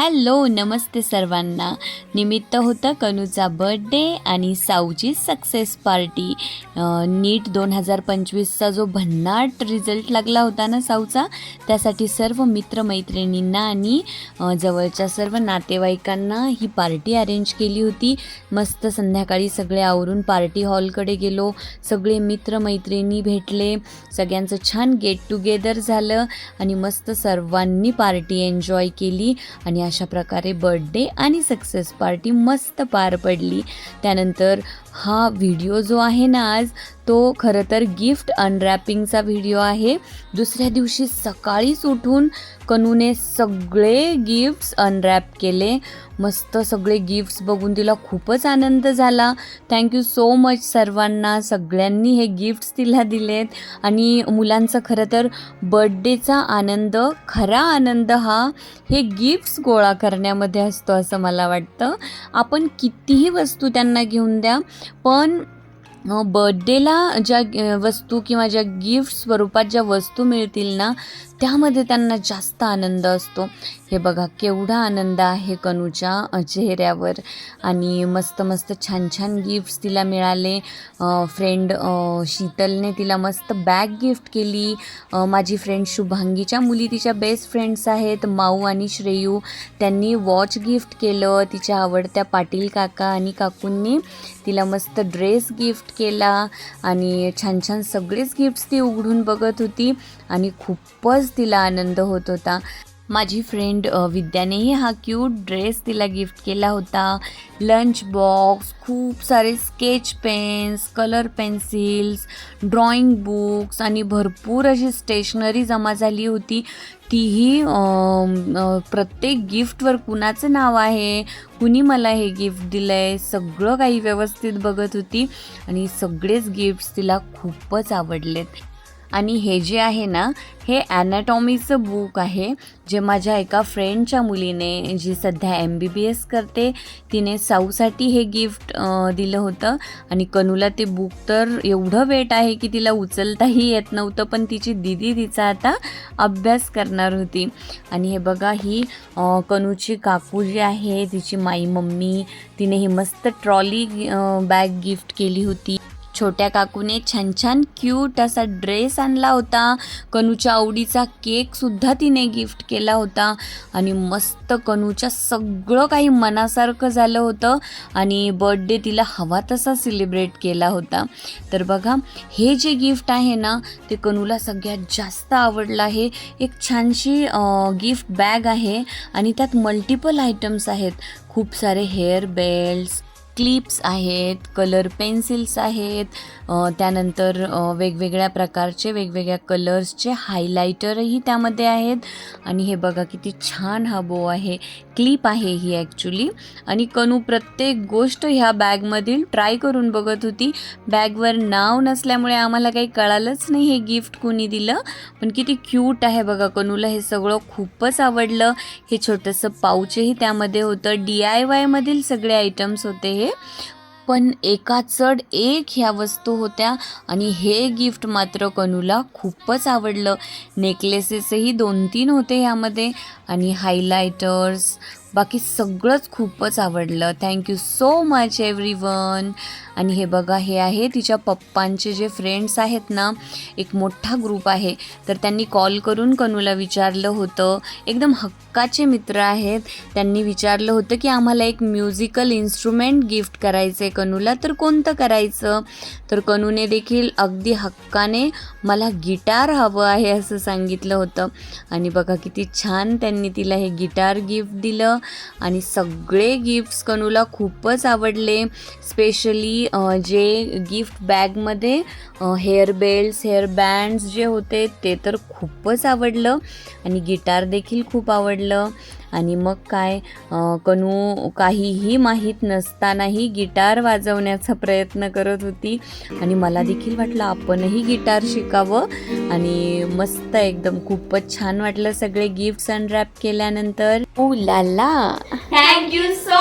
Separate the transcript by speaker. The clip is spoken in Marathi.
Speaker 1: हॅलो नमस्ते सर्वांना. निमित्त होतं कनूचा बर्थडे आणि साऊची सक्सेस पार्टी नीट दोन हजार पंचवीसचा जो भन्नाट रिझल्ट लागला होता ना साऊचा त्यासाठी सर्व मित्रमैत्रिणींना आणि जवळच्या सर्व नातेवाईकांना ही पार्टी अरेंज केली होती. मस्त संध्याकाळी सगळे आवरून पार्टी हॉलकडे गेलो. सगळे मित्रमैत्रिणी भेटले. सगळ्यांचं छान गेट टुगेदर झालं आणि मस्त सर्वांनी पार्टी एन्जॉय केली. आणि अशा प्रकारे बर्थडे आणि सक्सेस पार्टी मस्त पार पडली. त्यानंतर हा व्हिडिओ जो आहे ना आज तो खरं तर गिफ्ट अनरॅपिंगचा व्हिडिओ आहे. दुसऱ्या दिवशी सकाळीच उठून कनूने सगळे गिफ्ट्स अनरॅप केले. मस्त सगळे गिफ्ट्स बघून तिला खूपच आनंद झाला. थँक्यू सो मच सर्वांना. सगळ्यांनी हे गिफ्ट्स तिला दिलेत. आणि मुलांचं खरं तर बड्डेचा आनंद खरा आनंद हा हे गिफ्ट्स गोळा करण्यामध्ये असतो असं मला वाटतं. आपण कितीही वस्तू त्यांना घेऊन द्या पण बर्थडेला ज्या वस्तू किंवा ज्या गिफ्ट स्वरूपात ज्या वस्तू मिळतील ना त्यामध्ये त्यांना जास्त आनंद असतो. हे बघा केवढा आनंद आहे कनूच्या चेहऱ्यावर. आणि मस्त मस्त छान छान गिफ्ट्स तिला मिळाले. फ्रेंड शीतलने तिला मस्त बॅग गिफ्ट केली. माझी फ्रेंड शुभांगीच्या मुली तिच्या बेस्ट फ्रेंड्स आहेत. माऊ आणि श्रेयू. त्यांनी वॉच गिफ्ट केलं. तिच्या आवडत्या पाटील काका आणि काकूंनी तिला मस्त ड्रेस गिफ्ट केला. आणि छान छान सगळेच गिफ्ट्स ती उघडून बघत होती. आणि खूपच तिला आनंद होत होता. माझी फ्रेंड विद्यानेही हा क्यूट ड्रेस तिला गिफ्ट केला होता. लंच बॉक्स खूप सारे sketch pens colour pencils drawing books आणि भरपूर अशी स्टेशनरी जमा झाली होती. तीही प्रत्येक गिफ्टवर कुणाचं नाव आहे कुणी मला हे गिफ्ट दिलं आहे सगळं काही व्यवस्थित बघत होती. आणि सगळेच गिफ्ट्स तिला खूपच आवडलेत. आणि हे जे आहे ना हे ॲनाटॉमीचं बुक आहे जे माझ्या एका फ्रेंडच्या मुलीने जी सध्या एम बी बी एस करते तिने साऊसाठी हे गिफ्ट दिलं होतं. आणि कनूला ते बुक तर एवढं वेट आहे की तिला उचलताही येत नव्हतं पण तिची दिदी तिचा आता अभ्यास करणार होती. आणि हे बघा ही कनूची काकू जी आहे तिची माई मम्मी तिने ही मस्त ट्रॉली बॅग गिफ्ट केली होती. छोट्या काकूने छान छान क्यूट असा ड्रेस आणला होता. कनूच्या आवडीचा केकसुद्धा तिने गिफ्ट केला होता. आणि मस्त कनूच्या सगळं काही मनासारखं झालं होतं. आणि बर्थडे तिला हवा तसा सेलिब्रेट केला होता. तर बघा हे जे गिफ्ट आहे ना ते कनूला सगळ्यात जास्त आवडलं आहे. एक छानशी गिफ्ट बॅग आहे. आणि त्यात मल्टिपल आयटम्स आहेत. खूप सारे हेअर बेल्ट्स क्लिप्स आहेत कलर पेन्सिल्स आहेत त्यानंतर वेगवेगळ्या प्रकारचे वेगवेगळ्या कलर्सचे हायलायटरही त्यामध्ये आहेत. आणि हे बघा किती छान हा बो आहे. क्लिप आहे ही ॲक्च्युली आणि कनू प्रत्येक गोष्ट ह्या बॅगमधील ट्राय करून बघत होती. बॅगवर नाव नसल्यामुळे आम्हाला काही कळालंच नाही हे गिफ्ट कुणी दिलं. पण किती क्यूट आहे बघा कनूला हे सगळं खूपच आवडलं. हे छोटंसं पाऊचही त्यामध्ये होतं. डी आय वायमधील सगळे आयटम्स होते हे. पण एका चढ एक ह्या वस्तू होत्या आणि हे गिफ्ट मात्र कनूला खूपच आवडलं. नेकलेसेसही दोन तीन होते ह्यामध्ये आणि हायलायटर्स बाकी सगळंच खूपच आवडलं. Thank you so much everyone आणि हे बघा हे आहे तिच्या पप्पांचे जे फ्रेंड्स आहेत ना एक मोठा ग्रुप आहे. तर त्यांनी कॉल करून कनूला विचारलं होतं. एकदम हक्काचे मित्र आहेत. त्यांनी विचारलं होतं की आम्हाला एक म्युझिकल इन्स्ट्रुमेंट गिफ्ट करायचं आहे कनूला तर कोणतं करायचं? तर कनूने देखील अगदी हक्काने मला गिटार हवं आहे असं सांगितलं होतं. आणि बघा किती छान त्यांनी तिला हे गिटार गिफ्ट दिलं. आणि सगळे गिफ्ट्स कनूला खूपच आवडले. स्पेशली जे गिफ्ट बॅगमध्ये हेअर बेल्ट्स हेअर बँड्स जे होते ते तर खूपच आवडलं. आणि गिटार देखील खूप आवडलं. आणि मग काय कनू काहीही माहीत नसतानाही गिटार वाजवण्याचा प्रयत्न करत होती. आणि मला देखील वाटलं आपणही गिटार शिकावं. आणि मस्त एकदम खूपच छान वाटलं सगळे गिफ्ट्स अनरॅप केल्यानंतर. Oh Lala
Speaker 2: Thank you so